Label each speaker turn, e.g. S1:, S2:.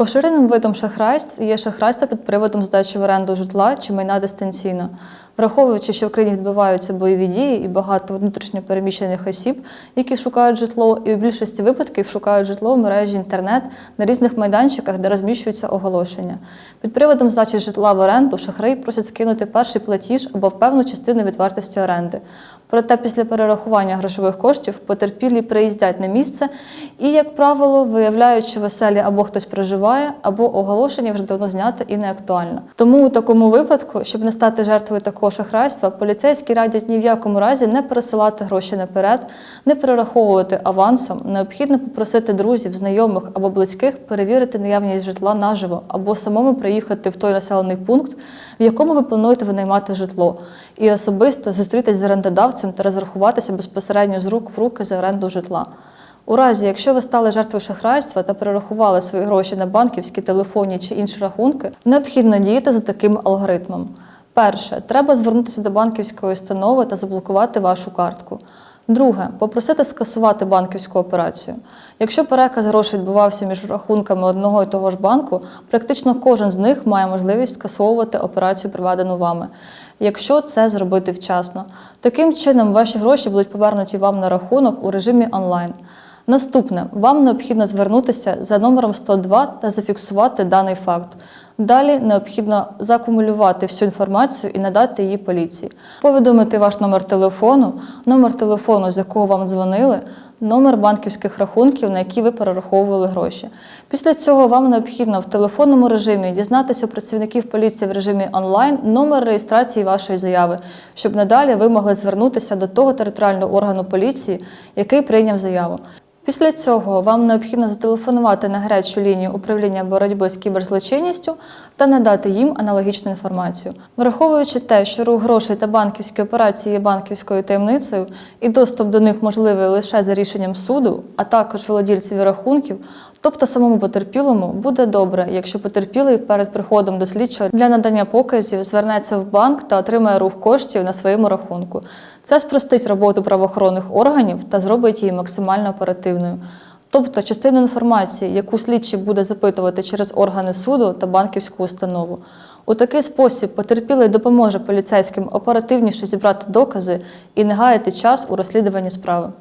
S1: Поширеним видом шахрайств є шахрайство під приводом здачі в оренду житла чи майна дистанційно. Враховуючи, що в країні відбуваються бойові дії і багато внутрішньо переміщених осіб, які шукають житло, і в більшості випадків шукають житло в мережі інтернет на різних майданчиках, де розміщуються оголошення. Під приводом здачі житла в оренду шахраї просять скинути перший платіж або певну частину від вартості оренди. Проте після перерахування грошових коштів потерпілі приїздять на місце і, як правило, виявляють, що веселі або хтось проживає, або оголошення вже давно знято і не актуально. Тому у такому випадку, щоб не стати жертвою такого шахрайства, поліцейські радять ні в якому разі не пересилати гроші наперед, не перераховувати авансом. Необхідно попросити друзів, знайомих або близьких перевірити наявність житла наживо або самому приїхати в той населений пункт, в якому ви плануєте винаймати житло, і особисто зустрітись з орендодавцем та розрахуватися безпосередньо з рук в руки за оренду житла. У разі, якщо ви стали жертвою шахрайства та перерахували свої гроші на банківські, телефонні чи інші рахунки, необхідно діяти за таким алгоритмом. Перше, треба звернутися до банківської установи та заблокувати вашу картку. Друге, попросити скасувати банківську операцію. Якщо переказ грошей відбувався між рахунками одного і того ж банку, практично кожен з них має можливість скасовувати операцію, проведену вами, якщо це зробити вчасно. Таким чином, ваші гроші будуть повернуті вам на рахунок у режимі онлайн. Наступне, вам необхідно звернутися за номером 102 та зафіксувати даний факт. Далі необхідно закумулювати всю інформацію і надати її поліції. Повідомити ваш номер телефону, номер телефону, з якого вам дзвонили, номер банківських рахунків, на які ви перераховували гроші. Після цього вам необхідно в телефонному режимі дізнатися у працівників поліції в режимі онлайн номер реєстрації вашої заяви, щоб надалі ви могли звернутися до того територіального органу поліції, який прийняв заяву. Після цього вам необхідно зателефонувати на гарячу лінію управління боротьби з кіберзлочинністю та надати їм аналогічну інформацію. Враховуючи те, що рух грошей та банківські операції є банківською таємницею, і доступ до них можливий лише за рішенням суду, а також володільців рахунків, тобто самому потерпілому, буде добре, якщо потерпілий перед приходом до слідчого для надання показів звернеться в банк та отримає рух коштів на своєму рахунку. Це спростить роботу правоохоронних органів та зробить її максимально оперативною. Тобто частину інформації, яку слідчі буде запитувати через органи суду та банківську установу. У такий спосіб потерпілий допоможе поліцейським оперативніше зібрати докази і не гаяти час у розслідуванні справи.